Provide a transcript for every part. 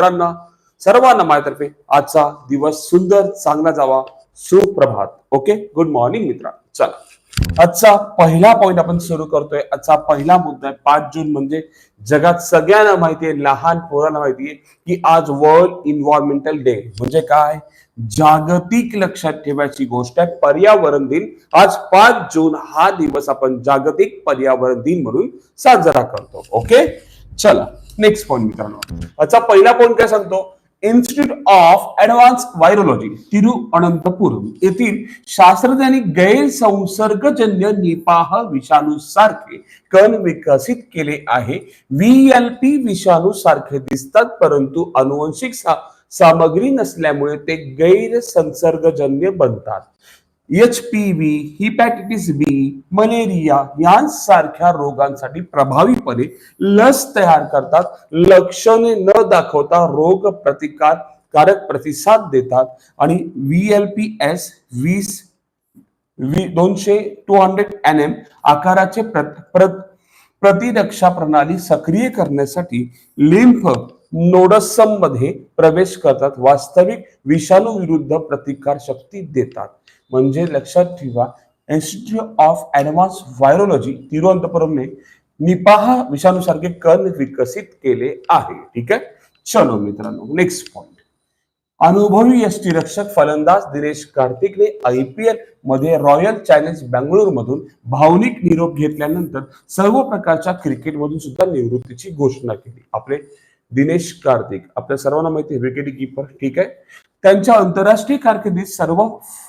मित्रांना सर्वांना माझ्यातर्फे आजचा दिवस सुंदर चांगला जावा. सुप्रभात. ओके गुड मॉर्निंग मित्रा. चला. आजचा पहिला पॉइंट आपण सुरू करतोय. आजचा पहिला मुद्दा आहे पाच जून म्हणजे जगात सगळ्यांना माहिती आहे लहान पोरांना माहिती आहे की आज वर्ल्ड इन्व्हायरमेंटल डे म्हणजे काय? जागतिक लक्षात ठेवायची गोष्ट आहे पर्यावरण दिन. आज पाच जून हा दिवस आपण जागतिक पर्यावरण दिन म्हणून साजरा करतो. ओके चला. नेक्स्ट पॉईंट मित्रांनो. आजचा पहिला पॉईंट काय सांगतो? Institute of advance virology Thiruvananthapuram येथील शास्त्रज्ञांनी गैरसंसर्गजन्य निपाह विषाणू सारखे कण विकसित केले आहे. व्हीएलपी विषाणू सारखे दिसतात परंतु अनुवंशिक सा- सामग्री नसल्यामुळे ते गैरसंसर्गजन्य बनतात. H P V hepatitis B malaria यांसारख्या रोगांसाठी प्रभावीपणे लस तयार करतात. लक्षणे न दाखवता रोग प्रतिकार कारक प्रतिसाद देतात. आणि व्ही एल पी एस वीस वी दोनशे टू हंड्रेड एन एम आकाराचे प्रत- प्रत- प्रतिरक्षा प्रणाली सक्रिय करण्यासाठी लिम्फ नोडसममध्ये प्रवेश करतात. वास्तविक विषाणू विरुद्ध प्रतिकार शक्ती देतात. म्हणजे लक्षात ठेवा इन्स्टिट्यूट ऑफ ऍडव्हान्स व्हायरोलॉजी तिरुवनंतपुरमने निपाह विषाणू सारखे कण विकसित केले आहे. ठीक आहे? चलो मित्रांनो नेक्स्ट पॉइंट अनुभवी यष्टीरक्षक फलंदाज दिनेश कार्तिकने आय पी एलमध्ये रॉयल चॅलेंज बँगळुरू मधून भावनिक निरोप घेतल्यानंतर सर्व प्रकारच्या क्रिकेटमधून सुद्धा निवृत्तीची घोषणा केली. आपले दिनेश कार्तिक. आपल्या सर्वांना माहिती आहे विकेट कीपर ठीक आहे? त्यांच्या आंतरराष्ट्रीय कारकिर्दीत सर्व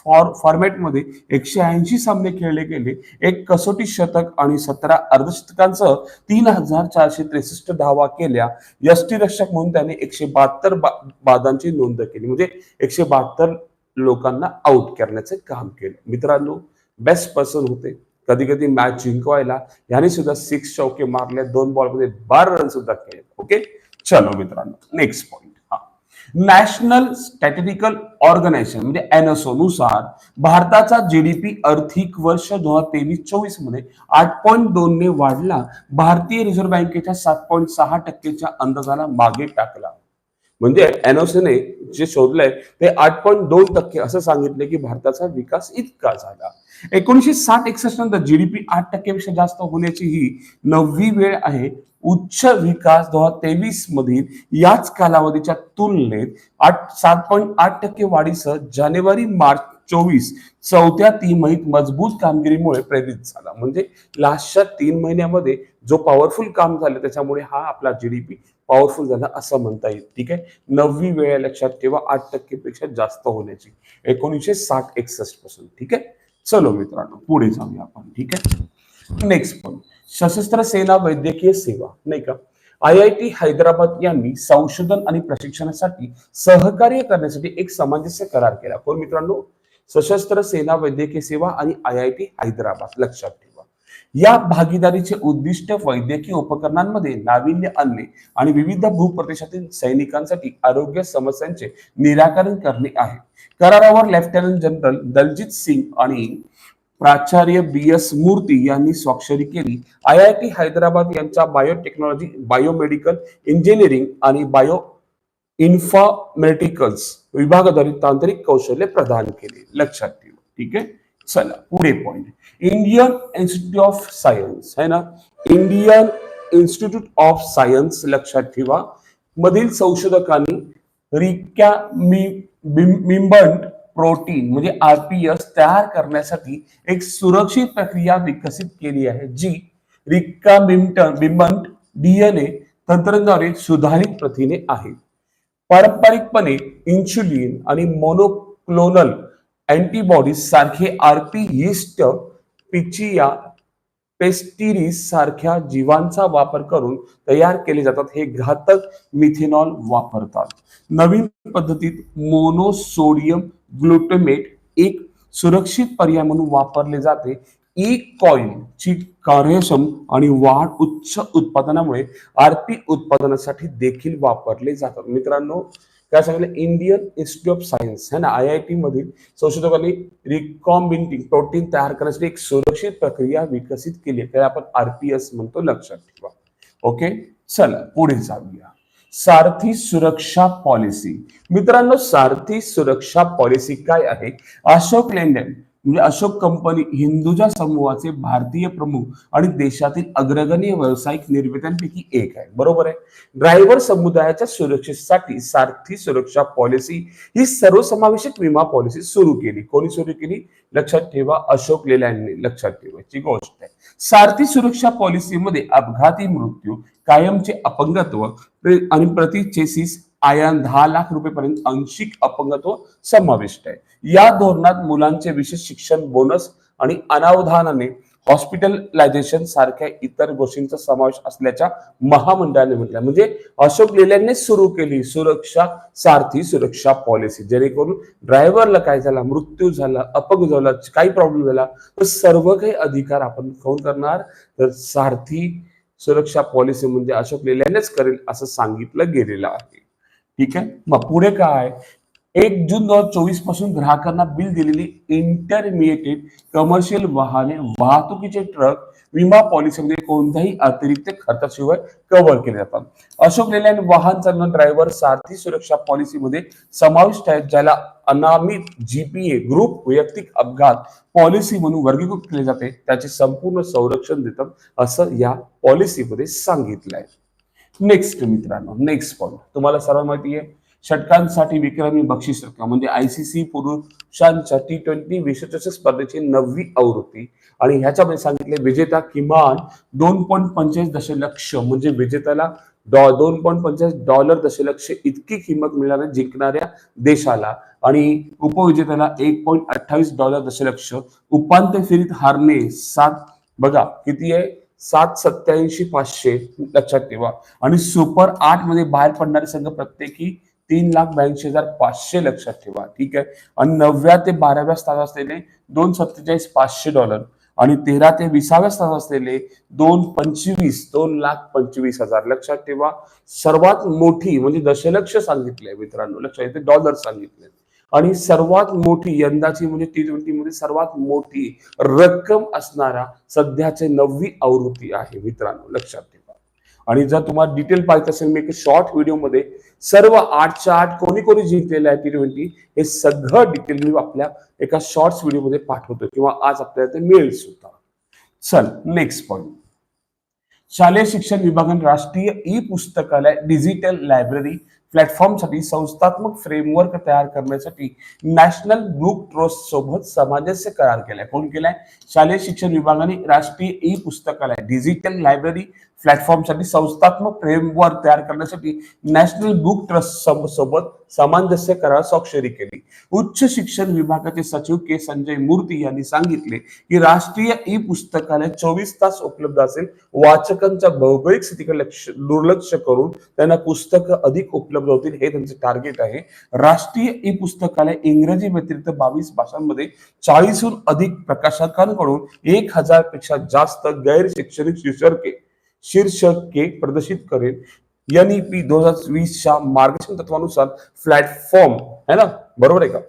फॉर फॉर्मॅटमध्ये एकशे ऐंशी सामने खेळले गेले. एक कसोटी शतक आणि सतरा अर्धशतकांसह तीन हजार चारशे त्रेसष्ट धावा केल्या. यष्टीरक्षक म्हणून त्याने एकशे बहात्तर बादांची नोंद केली. म्हणजे एकशे बहात्तर लोकांना आउट करण्याचे काम केलं. मित्रांनो बेस्ट पर्सन होते. कधी कधी मॅच जिंकवायला याने सुद्धा सिक्स चौके मारले दोन बॉलमध्ये बारा रन सुद्धा केले. ओके चलो मित्रांनो नेक्स्ट पॉइंट हा. नॅशनल स्टॅटिस्टिकल ऑर्गनायझेशन म्हणजे एनएसओ नुसार भारताचा जीडीपी आर्थिक वर्ष दोन हजार तेवीस चोवीसमध्ये आठ पॉईंट दोन ने वाढला. भारतीय रिझर्व्ह बँकेच्या सात पॉईंट सहा टक्केच्या अंदाजाला मागे टाकला. म्हणजे एनओसीने जे शोधलंय ते आठ पॉईंट दोन टक्के असं सांगितले की भारताचा विकास इतका झाला. एकोणीशे साठ एकसष्ट नंतर जीडीपी आठ टक्केपेक्षा जास्त होण्याची ही नववी वेळ आहे. उच्च विकास दोन हजार तेवीस मधील याच कालावधीच्या तुलनेत आठ सात पॉईंट आठ टक्के वाढीसह जानेवारी मार्च चोवीस चौथ्या तिमाहीत मजबूत कामगिरीमुळे प्रेरित झाला. म्हणजे लास्टच्या तीन महिन्यामध्ये जो पॉवरफुल काम झालं त्याच्यामुळे हा आपला जीडीपी पॉवरफुल झाला असं म्हणता येईल. ठीक आहे? नववी वेळ लक्षात ठेवा आठ टक्केपेक्षा जास्त होण्याची. एकोणीसशे साठ एकसष्टपासून. ठीक आहे? चलो मित्रांनो पुढे जाऊया आपण. ठीक आहे? नेक्स्ट पॉईंट सशस्त्र सेना वैद्यकीय सेवा नाही का? आय आय टी हैदराबाद यांनी संशोधन आणि प्रशिक्षणासाठी सहकार्य करण्यासाठी एक सामंजस्य करार केला. कोण मित्रांनो? सशस्त्र सेना वैद्यकीय सेवा आणि आय आय टी हैदराबाद. लक्षात ठेवा. या भागीदारीचे उद्दिष्ट वैद्यकीय उपकरणांमध्ये नाविन्य आणणे आणि विविध भूप्रदेशातील सैनिकांसाठी आरोग्य समस्यांचे निराकरण करणे आहे. करारावर लेफ्टनंट जनरल दलजित सिंग आणि प्राचार्य बी एस मूर्ती यांनी स्वाक्षरी केली. आय आय टी हैदराबाद यांच्या बायोटेक्नॉलॉजी बायोमेडिकल इंजिनिअरिंग आणि बायो इन्फॉर्मेटिकल्स विभागाद्वारे तांत्रिक कौशल्य प्रदान केले. लक्षात ठेवा. ठीक आहे? चला पुढे point Indian institute of science है ना? इंडियन इन्स्टिट्यूट ऑफ सायन्स लक्षात ठेवा. मधील संशोधकांनी रिक्या मिंबंट प्रोटीन म्हणजे आरपीएस तयार करण्यासाठी एक सुरक्षित प्रक्रिया विकसित केली आहे जी रिक्का बिमटन बिमंट डीएनए तंत्रज्ञाने सुधारित प्रथिने आहे पारंपरिकपणे इन्सुलिन आणि मोनोक्लोनल अँटीबॉडीज सारखे आरपी यीस्ट पिचिया पेस्टिरीज सारख्या जीवांचा वापर करून तयार केले जातात. हे घातक मिथेनॉल वापरतात. नवीन पद्धतीत मोनोसोडियम ग्लुटमेट एक सुरक्षित पर्याय म्हणून वापरले जाते. E ई कॉईल ची कार्यक्षम आणि वाढ उच्च उत्पादनामुळे आरपी उत्पादनासाठी देखील वापरले जातात. मित्रांनो काय सांगितलं? इंडियन इन्स्टिट्यूट ऑफ सायन्स है ना? आय आय टी मधील संशोधकांनी रिकॉम्बिंटिंग प्रोटीन तयार करण्यासाठी एक सुरक्षित प्रक्रिया विकसित केली त्याला आपण आरपीएस म्हणतो. लक्षात ठेवा. ओके चला पुढे जाऊया. सारथी सुरक्षा पॉलिसी मित्रांनो सारथी सुरक्षा पॉलिसी काय आहे? अशोक लेंडन म्हणजे अशोक कंपनी हिंदुजा समूहाचे भारतीय प्रमुख आणि देशातील अग्रगणीय व्यावसायिक निर्मित्यांपैकी एक आहे. बरोबर आहे? ड्रायव्हर समुदायाच्या सुरक्षेसाठी सारथी सुरक्षा पॉलिसी ही सर्वसमावेशक विमा पॉलिसी सुरू केली. कोणी सुरू केली? लक्षात ठेवा अशोक लेल्यांनी लक्षात ठेवायची गोष्ट आहे. सारथी सुरक्षा पॉलिसीमध्ये अपघाती मृत्यू कायमचे अपंगत्व आणि प्रतिचेसिस आयान दहा लाख रुपयेपर्यंत आंशिक अपंगत्व समाविष्ट आहे. या धोरणात मुलांचे विशेष शिक्षण बोनस आणि अनावधानाने हॉस्पिटलायझेशन सारख्या इतर गोष्टींचा समावेश असल्याच्या महामंडळाने म्हटलं म्हणजे अशोक लेल्यांनी सुरू केली सुरक्षा सारथी सुरक्षा पॉलिसी जेणेकरून ड्रायव्हरला काय झाला मृत्यू झाला अपंग झाला काही प्रॉब्लेम झाला तर सर्व काही अधिकार आपण कोण करणार. तर सारथी सुरक्षा पॉलिसी म्हणजे अशोक लेल्यांनीच करेल असं सांगितलं गेलेलं आहे. ठीक आहे? मग पुढे काय? एक जून दोन हजार चोवीसपासून ग्राहकांना बिल दिलेली इंटरमिडिएटेड कमर्शियल वाहने वाहतुकीचे ट्रक विमा पॉलिसीमध्ये कोणत्याही अतिरिक्त खर्चाशिवाय कव्हर केले जातात. अशोक लेलँड वाहन चालवणारे ड्रायव्हर सारथी सुरक्षा पॉलिसीमध्ये समाविष्ट आहेत ज्याला अनामित जीपीए ग्रुप वैयक्तिक अपघात पॉलिसी म्हणून वर्गीकृत केले जाते. त्याचे संपूर्ण संरक्षण देतात असं या पॉलिसीमध्ये सांगितलं आहे नेक्स्ट मित्रांनो नेक्स्ट पॉईंट तुम्हाला सर्व माहिती आहे षटकांसाठी विक्रमी बक्षीस रक्कम म्हणजे आयसीसी पुरुषांच्या टी ट्वेंटी विश्वचषक स्पर्धेची नववी आवृत्ती. आणि ह्याच्यामध्ये सांगितले विजेता किमान दोन पॉईंट पंचेचाळीस दशलक्ष म्हणजे विजेत्याला डॉ दोन पॉईंट पंचेचाळीस डॉलर दशलक्ष इतकी किंमत मिळणार जिंकणाऱ्या देशाला. आणि उपविजेत्याला एक पॉईंट अठ्ठावीस डॉलर दशलक्ष. उपांत्य फेरीत हारणे सात बघा किती आहे? सात सत्याऐंशी पाचशे लक्षात ठेवा. आणि सुपर आठमध्ये बाहेर पडणारे संघ प्रत्येकी तीन लाख ब्याऐंशी हजार पाचशे लक्षात ठेवा. ठीक आहे? आणि नवव्या ते बाराव्या स्थानात असलेले दोन सत्तेचाळीस पाचशे डॉलर आणि तेरा ते विसाव्या स्थानात असलेले दोन पंचवीस दोन लाख पंचवीस हजार लक्षात ठेवा. सर्वात मोठी म्हणजे दशलक्ष सांगितले मित्रांनो. लक्षात येते? डॉलर सांगितले आणि सर्वात मोठी यंदाची म्हणजे टी ट्वेंटी मध्ये सर्वात मोठी रक्कम असणारा सध्याचे नववी आवृत्ती आहे मित्रांनो लक्षात ठेवा. आणि जर तुम्हाला डिटेल पाहिजे असेल मी एक शॉर्ट व्हिडिओमध्ये सर्व आठच्या आठ कोणी कोणी जिंकलेलं आहे टी ट्वेंटी हे सगळं डिटेल मी आपल्या एका शॉर्ट्स व्हिडिओमध्ये पाठवतो किंवा आज आपल्याला ते मिळेल सुद्धा. चल नेक्स्ट पॉईंट शालेय शिक्षण विभागाने राष्ट्रीय ई पुस्तकालय डिजिटल लायब्ररी प्लॅटफॉर्मसाठी संस्थात्मक फ्रेमवर्क तयार करण्यासाठी नॅशनल बुक ट्रस्ट सोबत सामंजस्य करार केलाय. कोण केलाय? शालेय शिक्षण विभागाने राष्ट्रीय ई पुस्तकालय डिजिटल लायब्ररी प्लॅटफॉर्मसाठी संस्थात्मक फ्रेमवर्क तयार करण्यासाठी नॅशनल बुक ट्रस्ट सोबत सामंजस्य करार स्वाक्षरी केली. उच्च शिक्षण विभागाचे सचिव के. संजय मूर्ती यांनी सांगितले की राष्ट्रीय ई पुस्तकालय चोवीस तास उपलब्ध असेल. वाचकांच्या भौगोलिक स्थितीकडे लक्ष दुर्लक्ष करून त्यांना पुस्तकं अधिक उपलब्ध होतील हे त्यांचे टार्गेट आहे. राष्ट्रीय ई पुस्तकालय इंग्रजी व्यतिरिक्त बावीस भाषांमध्ये चाळीसहून अधिक प्रकाशकांकडून एक हजारपेक्षा जास्त गैर शैक्षणिक शीर्षके शीर्षके प्रदर्शित करेल. एनईपी दोन हजार वीसच्या मार्गदर्शन तत्वानुसार प्लॅटफॉर्म है ना? बरोबर आहे का?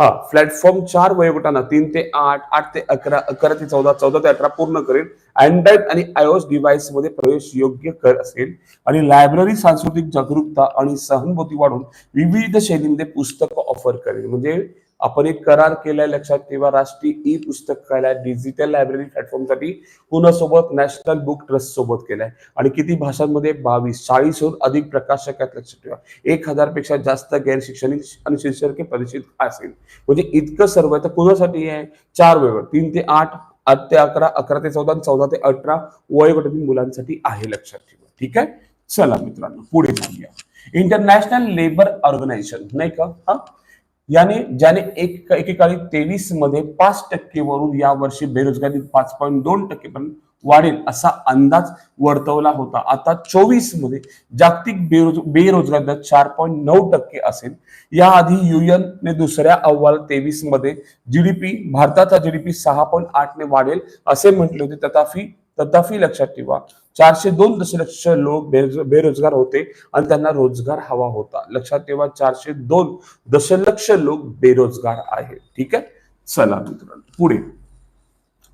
हा प्लॅटफॉर्म चार वयोगटांना तीन ते आठ आठ ते अकरा अकरा ते चौदा चौदा ते अठरा पूर्ण करेल. अँड्रॉइड आणि आयओएस डिव्हाइसमध्ये प्रवेश योग्य कर असेल. आणि लायब्ररी सांस्कृतिक जागरूकता आणि सहानुभूती वाढून विविध शैलीमध्ये पुस्तकं ऑफर करेल. म्हणजे आपण एक करार केलाय लक्षात ठेवा राष्ट्रीय ई पुस्तकालय डिजिटल लायब्ररी प्लॅटफॉर्मसाठी पुन्हा नॅशनल बुक ट्रस्ट सोबत केलाय. आणि किती भाषांमध्ये? बावीस. चाळीसहून अधिक प्रकाशक आहेत लक्षात ठेवा. एक हजारपेक्षा जास्त गैर शैक्षणिक आणि शिक्षके परिचित असेल. म्हणजे इतकं सर्व आहे तर कुणासाठी आहे? चार वेळ तीन ते आठ आठ ते अकरा अकरा ते चौदा चौदा ते अठरा वयोगटातील मुलांसाठी आहे लक्षात ठेवा. ठीक आहे? चला मित्रांनो पुढे जाऊया. इंटरनॅशनल लेबर ऑर्गनायझेशन नाही का? हा? याने ज्याने एक एकेकाळी तेवीसमध्ये पाच टक्केवरून या वर्षी बेरोजगारी पाच पॉईंट दोन टक्केपर्यंत वाढेल असा अंदाज वर्तवला होता. आता चोवीसमध्ये जागतिक बेरोज बेरोजगारी दर चार पॉईंट नऊ टक्के असेल. याआधी युएन ने दुसऱ्या अहवाल तेवीसमध्ये जीडीपी भारताचा जीडीपी सहा पॉईंट आठ ने वाढेल असे म्हटले होते. तथापि तथापि लक्षात ठेवा चारशे दोन दशलक्ष लोक बेरोज- बेरोजगार होते आणि त्यांना रोजगार हवा होता. लक्षात ठेवा चारशे दोन दशलक्ष लोक बेरोजगार आहेत. ठीक आहे? चला मित्रांनो पुढे.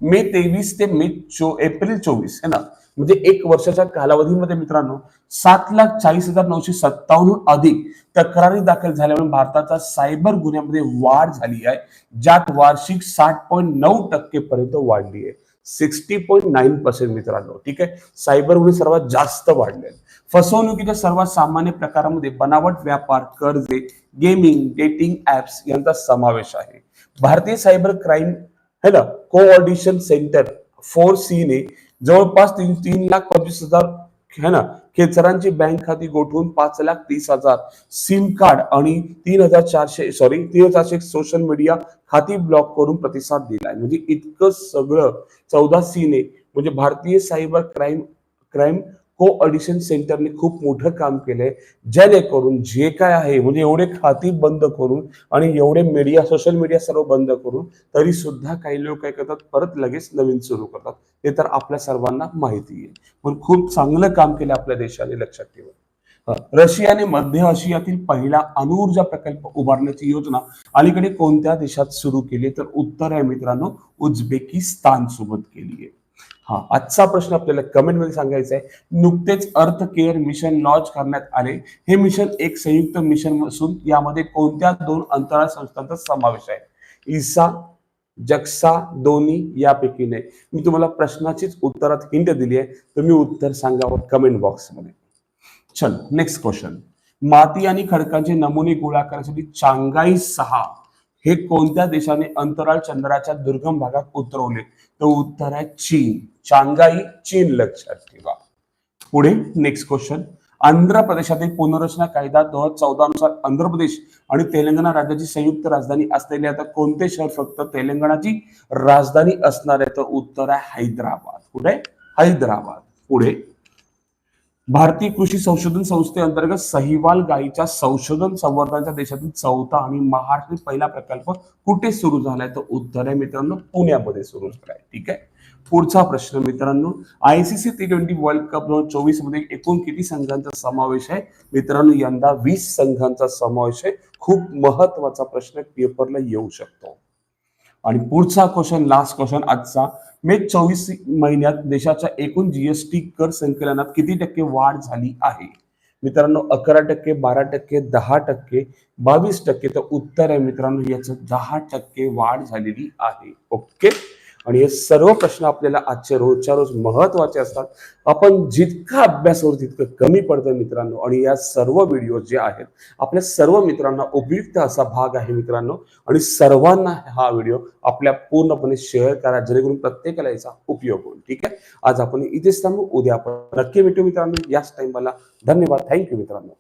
मे तेवीस ते मे चो एप्रिल चोवीस है ना? म्हणजे एक वर्षाच्या कालावधीमध्ये मित्रांनो सात लाख चाळीस हजार नऊशे सत्तावन्न अधिक तक्रारी दाखल झाल्यामुळे भारताचा सायबर गुन्ह्यामध्ये वाढ झाली आहे ज्यात वार्षिक साठ पॉईंट नऊ टक्के पर्यंत वाढली आहे. सिक्स्टी पॉईंट नाईन पर्सेंट मित्रांनो ठीक आहे? सायबर गुन्हे सर्वात जास्त वाढले फसवणुकीच्या सर्वात सामान्य प्रकारामध्ये बनावट व्यापार कर्जे गेमिंग डेटिंग ऍप्स यांचा समावेश आहे. भारतीय सायबर क्राईम है ना? कोऑर्डिनेशन सेंटर फोर सी ने जवळपास तीन तीन लाख पंचवीस हजार है ना? खेचरांची बँक खाती गोठवून पाच लाख तीस हजार. सिम कार्ड आणि तीन हजार चारशे सॉरी तीन हजार चारशे सोशल मीडिया खाती ब्लॉक करून प्रतिसाद दिलाय. म्हणजे इतकं सगळं चौदा सीने म्हणजे भारतीय cyber crime crime coordination सेंटरने खूप मोठं काम केलंय जेणेकरून जे काय आहे म्हणजे एवढे खाती बंद करून आणि एवढे मीडिया सोशल मीडिया सर्व बंद करून तरी सुद्धा काही लोक काय करतात परत लगेच नवीन सुरू करतात. ते तर आपल्या सर्वांना माहिती आहे. पण खूप चांगलं काम केलं आपल्या देशाने लक्षात ठेवा. रशियाने मध्य आशियातील पहिला अणुऊर्जा प्रकल्प उभारण्याची योजना अलीकडे कोणत्या देशात सुरू केली तर उत्तर आहे मित्रांनो उझबेकिस्तान सोबत केली आहे. हा आजचा प्रश्न आपल्याला कमेंटमध्ये सांगायचा आहे नुकतेच अर्थ केअर मिशन लॉन्च करण्यात आले. हे मिशन एक संयुक्त मिशन असून यामध्ये कोणत्या दोन अंतराळ संस्थांचा समावेश आहे? इसा जक्सा दोन्ही यापैकी नाही मी तुम्हाला प्रश्नाचीच उत्तरात हिंट दिली आहे तुम्ही उत्तर सांगावं कमेंट बॉक्समध्ये चल नेक्स्ट क्वेश्चन माती आणि खडकांचे नमुने गोळा करण्यासाठी चांगाई सहा. हे कोणत्या देशाने अंतराळ चंद्राच्या दुर्गम भागात उतरवले? तर उत्तर आहे चीन. चांगाई चीन लक्षात ठेवा. पुढे नेक्स्ट क्वेश्चन आंध्र प्रदेशातील पुनर्रचना कायदा दोन हजार चौदा नुसार आंध्र प्रदेश आणि तेलंगणा राज्याची संयुक्त राजधानी असलेले आता कोणते शहर फक्त तेलंगणाची राजधानी असणार आहे? तर उत्तर आहे हैदराबाद. पुढे हैदराबाद. पुढे भारतीय कृषी संशोधन संस्थेअंतर्गत सहिवाल गायीच्या संशोधन संवर्धनाच्या देशातील चौथा आणि महाराष्ट्रातील पहिला प्रकल्प कुठे सुरू झालाय? तर उत्तर आहे मित्रांनो पुण्यामध्ये सुरू झालाय. ठीक आहे? पुढचा प्रश्न मित्रांनो ICC T twenty world cup दोन हजार चोवीसमध्ये एकूण किती संघांचा समावेश आहे? मित्रांनो यंदा वीस संघांचा समावेश आहे. खूप महत्त्वाचा प्रश्न पेपरला येऊ शकतो. आणि पुढचा क्वेश्चन लास्ट क्वेश्चन आजचा. मे चोवीस महिन्यात देशाच्या एकूण जीएसटी कर संकलनात किती टक्के वाढ झाली आहे? मित्रांनो अकरा टक्के बारा टक्के दहा टक्के बावीस टक्के तर उत्तर आहे मित्रांनो याचं दहा टक्के वाढ झालेली आहे. ओके आणि हे सर्व प्रश्न आपल्याला आजच्या रोजच्या रोज महत्त्वाचे असतात. आपण जितका अभ्यास करू तितकं कमी पडतं मित्रांनो. आणि या सर्व व्हिडिओ जे आहेत आपल्या सर्व मित्रांना उपयुक्त असा भाग आहे मित्रांनो. आणि सर्वांना हा व्हिडिओ आपल्या पूर्णपणे शेअर करा जेणेकरून प्रत्येकाला याचा उपयोग होईल. ठीक आहे? आज आपण इथेच थांबू. उद्या आपण नक्की भेटू मित्रांनो. याच टाइमला धन्यवाद. थँक्यू मित्रांनो.